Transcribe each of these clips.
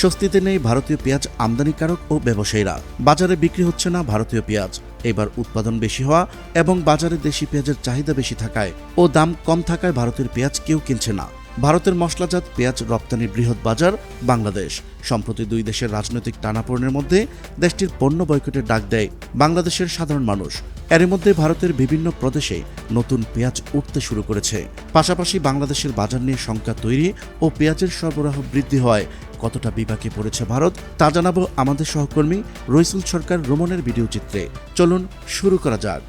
স্বস্তিতে নেই ভারতীয় পেঁয়াজ আমদানিকারক ও ব্যবসায়ীরা। বাজারে বিক্রি হচ্ছে না ভারতীয় পেঁয়াজ। এবার উৎপাদন বেশি হওয়া এবং বাজারে দেশি পেঁয়াজের চাহিদা বেশি থাকায় ও দাম কম থাকায় ভারতের পেঁয়াজ কেউ কিনছে না। ভারতের মশলাজাত পেঁয়াজ রপ্তানির বৃহৎ বাজার, বাংলাদেশ। সম্প্রতি দুই দেশের রাজনৈতিক টানাপোড়েনের মধ্যে দেশটির পণ্য বয়কটের ডাক দেয় বাংলাদেশের সাধারণ মানুষ। এর মধ্যে ভারতের বিভিন্ন প্রদেশে নতুন পেঁয়াজ উঠতে শুরু করেছে। পাশাপাশি বাংলাদেশের বাজার নিয়ে শঙ্কা তৈরি ও পেঁয়াজের সরবরাহ বৃদ্ধি হওয়ায় কতটা বিপাকে পড়েছে ভারত, তা জানাব আমাদের সহকর্মী রইসুল সরকার রোমনের ভিডিও চিত্রে। চলুন, শুরু করা যাক।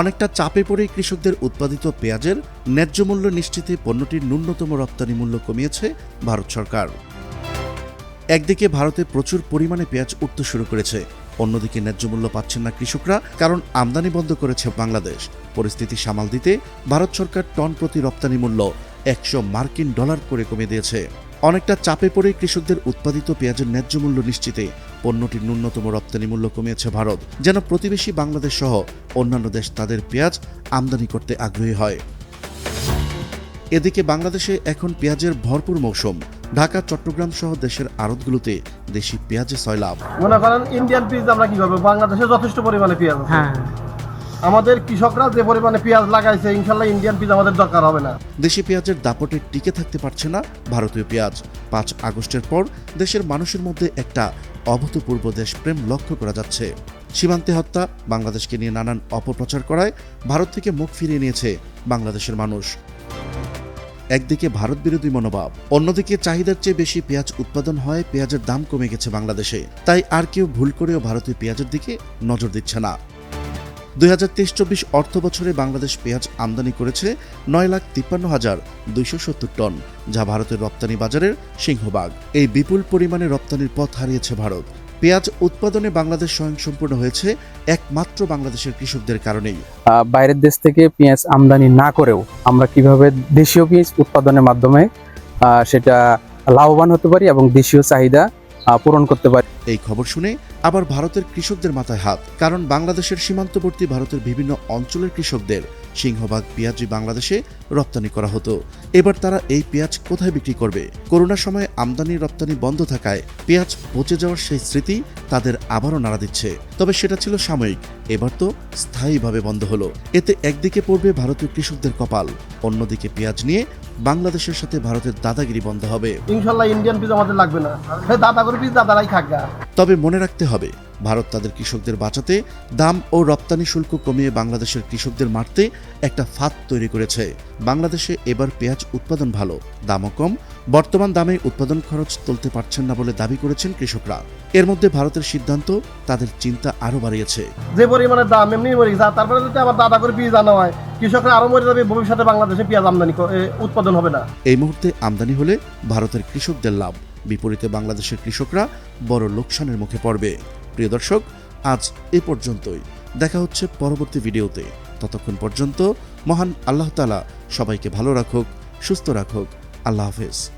অনেকটা চাপে পড়ে কৃষকদের উৎপাদিত পেঁয়াজের ন্যায্য মূল্য নিশ্চিতে পণ্যটির ন্যূনতম রপ্তানি মূল্য কমিয়েছে ভারত সরকার। একদিকে ভারতে প্রচুর পরিমাণে পেঁয়াজ উঠতে শুরু করেছে, অন্যদিকে ন্যায্য মূল্য পাচ্ছেন না কৃষকরা, কারণ আমদানি বন্ধ করেছে বাংলাদেশ। পরিস্থিতি সামাল দিতে ভারত সরকার টন প্রতি রপ্তানি মূল্য একশো মার্কিন ডলার করে কমিয়ে দিয়েছে। অনেকটা চাপে পড়ে কৃষকদের উৎপাদিত পেঁয়াজের ন্যায্য মূল্য নিশ্চিতে পণ্যটির ন্যূনতম রপ্তানি মূল্য কমিয়েছে ভারত যেন প্রতিবেশী বাংলাদেশ সহ অন্যান্য দেশ তাদের পেঁয়াজ আমদানি করতে আগ্রহী হয়। এদিকে বাংলাদেশে এখন পেঁয়াজের ভরপুর মৌসুম। ঢাকা চট্টগ্রাম সহ দেশের আড়তগুলোতে দেশি পেঁয়াজে সয়লাভ মনে করেন ইন্ডিয়ান পিস আমরা কি করব? বাংলাদেশে যথেষ্ট পরিমাণে পেঁয়াজ আছে। হ্যাঁ। আমাদের কৃষকরা যে পরিমাণে পেঁয়াজ লাগাইছে, ইনশাল্লাহ ইন্ডিয়ান পিস আমাদের দরকার হবে না। দেশি পেঁয়াজের দাপটে টিকে থাকতে পারছে না ভারতীয় পেঁয়াজ। পাঁচ আগস্টের পর দেশের মানুষের মধ্যে একটা অভূতপূর্ব দেশপ্রেম লক্ষ্য করা যাচ্ছে। সীমান্তে হত্যা, বাংলাদেশকে নিয়ে নানান অপপ্রচার করায় ভারত থেকে মুখ ফিরিয়ে নিয়েছে বাংলাদেশের মানুষ। একদিকে ভারত বিরোধী মনোভাব, অন্যদিকে চাহিদার চেয়ে বেশি পেঁয়াজ উৎপাদন হয়, পেঁয়াজের দাম কমে গেছে বাংলাদেশে। তাই আর কেউ ভুল করেও ভারতীয় পেঁয়াজের দিকে নজর দিচ্ছে না। দুই হাজার তেইশ চব্বিশ অর্থ বছরে বাংলাদেশ পেঁয়াজ আমদানি করেছে নয় লাখ তিপ্পান্ন হাজার দুইশো সত্তর টন যা ভারতের রপ্তানি বাজারের সিংহভাগ। এই বিপুল পরিমাণে রপ্তানির পথ হারিয়েছে ভারত। পেঁয়াজ উৎপাদনে বাংলাদেশ স্বয়ংসম্পূর্ণ হয়েছে একমাত্র বাংলাদেশের কৃষকদের কারণেই। বাইরের দেশ থেকে পেঁয়াজ আমদানি না করেও আমরা কীভাবে দেশীয় পেঁয়াজ উৎপাদনের মাধ্যমে আহ, সেটা লাভবান হতে পারি এবং দেশীয় চাহিদা পূরণ করতে পারি? এই খবর শুনে আবার ভারতের কৃষকদের মাথায় হাত, কারণ বাংলাদেশের সীমান্তবর্তী ভারতের বিভিন্ন অঞ্চলের কৃষকদের সিংহভাগ পেঁয়াজই বাংলাদেশে রপ্তানি করা হতো। এবার তারা এই পেঁয়াজ কোথায় বিক্রি করবে? করোনার সময় আমদানি রপ্তানি বন্ধ থাকায় পেঁয়াজ পচে যাওয়ার সেই স্মৃতি তাদের আবারও নাড়া দিচ্ছে। তবে সেটা ছিল সাময়িক, এবার তো স্থায়ীভাবে বন্ধ হলো। এতে একদিকে পড়বে ভারতীয় কৃষকদের কপাল, অন্যদিকে পেঁয়াজ নিয়ে বাংলাদেশের সাথে ভারতের দাদাগিরি বন্ধ হবে। ইনশাল্লাহ ইন্ডিয়ান পিস আমাদের লাগবে না। দাদা পিস দাদারাই খাগা তবে মনে রাখতে হবে ভারত তাদের কৃষকদের বাঁচাতে দাম ও রপ্তানি শুল্ক কমিয়ে বাংলাদেশের কৃষকদের মারতে একটা ফাঁদ তৈরি করেছে। বাংলাদেশে এবার পেঁয়াজ উৎপাদন ভালো দামও কম বর্তমান দামে উৎপাদন খরচ তুলতে পারছেন না বলে দাবি করেছেন কৃষকরা। এর মধ্যে ভারতের সিদ্ধান্ত তাদের চিন্তা আরও বাড়িয়েছে। যে পরিমাণে দাম এমনি মরে গেছে তারপরে যদি আবার দাদা করে পিস আনা হয় কৃষকরা আরও মরে যাবে ভবিষ্যতে বাংলাদেশে পেঁয়াজ আমদানি উৎপাদন হবে না। এই মুহূর্তে আমদানি হলে ভারতের কৃষকদের লাভ। বিপরীতে বাংলাদেশের কৃষকরা বড় লোকসানের মুখে পড়বে। প্রিয় দর্শক, আজ এ পর্যন্তই। দেখা হচ্ছে পরবর্তী ভিডিওতে। ততক্ষণ পর্যন্ত মহান আল্লাহ তালা সবাইকে ভালো রাখুক, সুস্থ রাখুক। আল্লাহ হাফেজ।